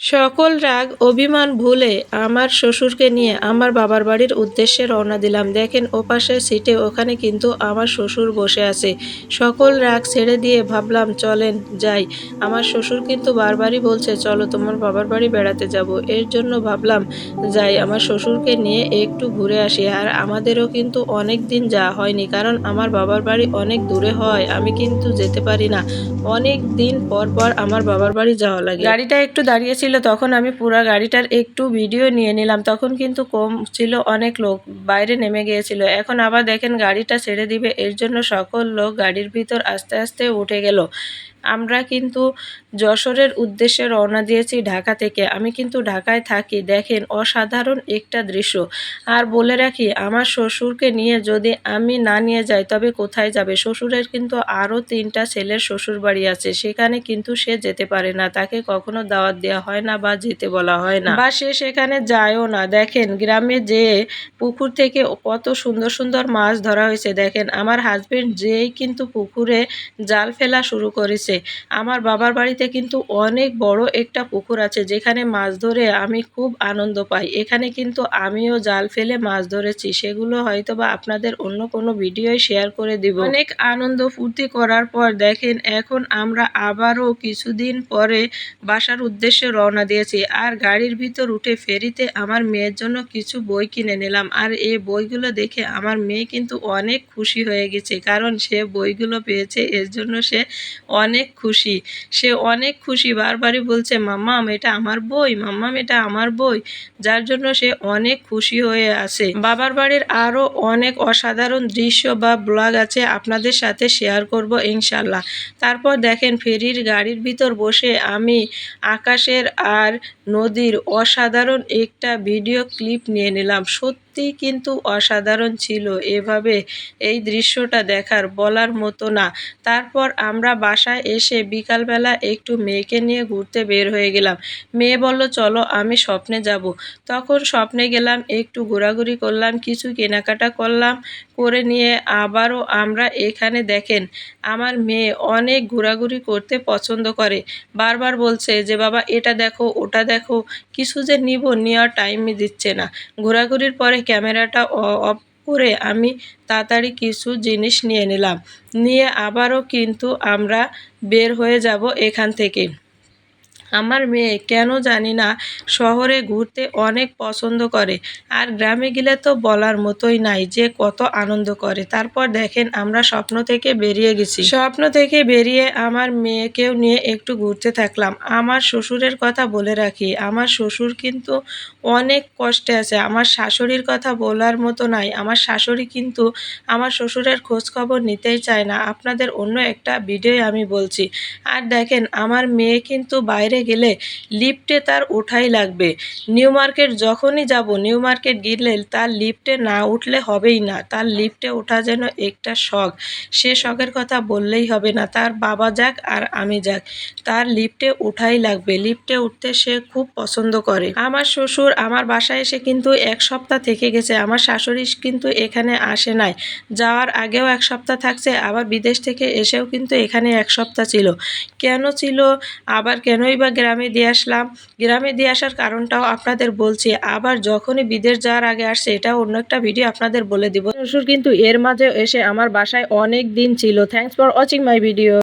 সকল রাগ, অভিমান ভুলে আমার শ্বশুরকে নিয়ে আমার বাবার বাড়ির উদ্দেশ্যে রওনা দিলাম। দেখেন ওপাশে সিটে ওখানে কিন্তু আমার শ্বশুর বসে আছে। সকল রাগ ছেড়ে দিয়ে ভাবলাম, চলেন যাই। আমার শ্বশুর কিন্তু বারবারই বলছে, চলো, তোমার বাবার বাড়ি বেড়াতে যাব। এর জন্য ভাবলাম, যাই, আমার শ্বশুরকে নিয়ে একটু ঘুরে আসি। আর আমাদেরও কিন্তু অনেক দিন যাওয়া হয়নি, কারণ আমার বাবার বাড়ি অনেক দূরে হয়, আমি কিন্তু যেতে পারি না। অনেক দিন পর পর আমার বাবার বাড়ি যাওয়া লাগে। গাড়িটা একটু দাঁড়িয়েছিল তখন আমি পুরো গাড়িটার একটু ভিডিও নিয়ে নিলাম। তখন কিন্তু কম ছিল অনেক লোক, বাইরে নেমে গিয়েছিল। এখন আবার দেখেন গাড়িটা ছেড়ে দিবে, এর জন্য সকল লোক গাড়ির ভিতর আস্তে আস্তে উঠে গেল। আমরা কিন্তু যশোরের উদ্দেশ্যে রওনা দিয়েছি ঢাকা থেকে। আমি কিন্তু ঢাকায় থাকি। দেখেন, অসাধারণ একটা দৃশ্য। আর বলে রাখি, আমার শ্বশুরকে নিয়ে যদি আমি না নিয়ে যাই, তবে কোথায় যাবে? শ্বশুরের কিন্তু আরও তিনটা ছেলের শ্বশুর বাড়ি আছে। সেখানে কিন্তু সে যেতে পারে না। তাকে কখনো দাওয়াত দেওয়া হয় না বা যেতে বলা হয় না। বা সে সেখানে যায়ও না। দেখেন, গ্রামে যে পুকুর থেকে কত সুন্দর সুন্দর মাছ ধরা হয়েছে। দেখেন, আমার হাজবেন্ড যেই কিন্তু পুকুরে জাল ফেলা শুরু করেছে। আমার বাবার বাড়িতে কিন্তু অনেক বড় একটা পুকুর আছে, যেখানে মাছ ধরে আমি খুব আনন্দ পাই। এখানে কিন্তু আমিও জাল ফেলে মাছ ধরেছি, সেগুলো হয়তো বা আপনাদের অন্য কোনো ভিডিওয় শেয়ার করে দিব। অনেক আনন্দ ফুর্তি করার পর দেখেন, এখন আমরা আবারও কিছুদিন পরে বাসার উদ্দেশ্যে রওনা দিয়েছি আর গাড়ির ভিতর উঠে ফেরিতে আমার মেয়ের জন্য কিছু বই কিনে নিলাম। আর এই বইগুলো দেখে আমার মেয়ে কিন্তু অনেক খুশি হয়ে গেছে, কারণ সে বইগুলো পেয়েছে, এর জন্য সে অনেক খুশি। সে অনেক খুশি, বারবারই বলছে, মাম্মাম, এটা আমার বই, মাম্মাম, এটা আমার বই। যার জন্য সে অনেক খুশি হয়ে আছে। বাবার বাড়ির আরও অনেক অসাধারণ দৃশ্য বা ব্লগ আছে আপনাদের সাথে শেয়ার করব ইনশাল্লাহ। তারপর দেখেন, ফেরির গাড়ির ভিতর বসে আমি আকাশের আর নদীর অসাধারণ একটা ভিডিও ক্লিপ নিয়ে নিলাম। সত্যিই কিন্তু অসাধারণ ছিল। এভাবে এই দৃশ্যটা দেখার বলার মতো না। তারপর আমরা বাসায় এসে বিকালবেলা একটু মেয়েকে নিয়ে ঘুরতে বের হয়ে গেলাম। মেয়ে বলল, চলো, আমি স্বপ্নে যাব। তখন স্বপ্নে গেলাম, একটু ঘোরাঘুরি করলাম, কিছু কেনাকাটা করলাম, করে নিয়ে আবারও আমরা এখানে দেখেন, আমার মেয়ে অনেক ঘোরাঘুরি করতে পছন্দ করে। বারবার বলছে যে, বাবা, এটা দেখো, ওটা দেখো, কিছু যে নিব, নেওয়ার টাইমই দিচ্ছে না। ঘোরাঘুরির পরে ক্যামেরাটা অফ করে আমি তাড়াতাড়ি কিছু জিনিস নিয়ে নিলাম। নিয়ে আবারও কিন্তু আমরা বের হয়ে যাব এখান থেকে। আমার মেয়ে কেন জানি না শহরে ঘুরতে অনেক পছন্দ করে। আর গ্রামে গেলে তো বলার মতোই নাই, যে কত আনন্দ করে। তারপর দেখেন আমরা স্বপ্ন থেকে বেরিয়ে গেছি। স্বপ্ন থেকে বেরিয়ে আমার মেয়েকেও নিয়ে একটু ঘুরতে থাকলাম। আমার শ্বশুরের কথা বলে রাখি, আমার শ্বশুর কিন্তু অনেক কষ্টে আছে। আমার শাশুড়ির কথা বলার মতো নাই। আমার শাশুড়ি কিন্তু আমার শ্বশুরের খোঁজ খবর নিতেই চায় না। আপনাদের অন্য একটা ভিডিও আমি বলছি। আর দেখেন, আমার মেয়ে কিন্তু বাইরে গেলে লিফটে তার ওঠাই লাগবে। নিউ মার্কেট যখনই যাব, নিউ মার্কেট গেলে তার লিফটে না উঠলে হবেই না। তার লিফটে ওঠা যেন একটা শখ। সে শখের কথা বললেই হবে না। তার বাবা যাক আর আমি যাক, তার লিফটে উঠাই লাগবে। লিফটে উঠতে সে খুব পছন্দ করে। আমার শ্বশুর আমার বাসায় এসে কিন্তু এক সপ্তাহ থেকে গেছে। আমার শাশুড়ি কিন্তু এখানে আসে নাই। যাওয়ার আগেও এক সপ্তাহ থাকছে, আবার বিদেশ থেকে এসেও কিন্তু এখানে এক সপ্তাহ ছিল। কেন ছিল? আবার কেনই বা গ্রামে দিয়ে আসলাম। গ্রামে দিয়ে আসার কারণটাও আপনাদের বলছি। আবার যখনই বিদেশ যাওয়ার আগে আসছে এটা অন্য একটা ভিডিও আপনাদের বলে দিব। শ্বশুর কিন্তু এর মাঝে এসে আমার বাসায় অনেক দিন ছিল। Thanks for watching my video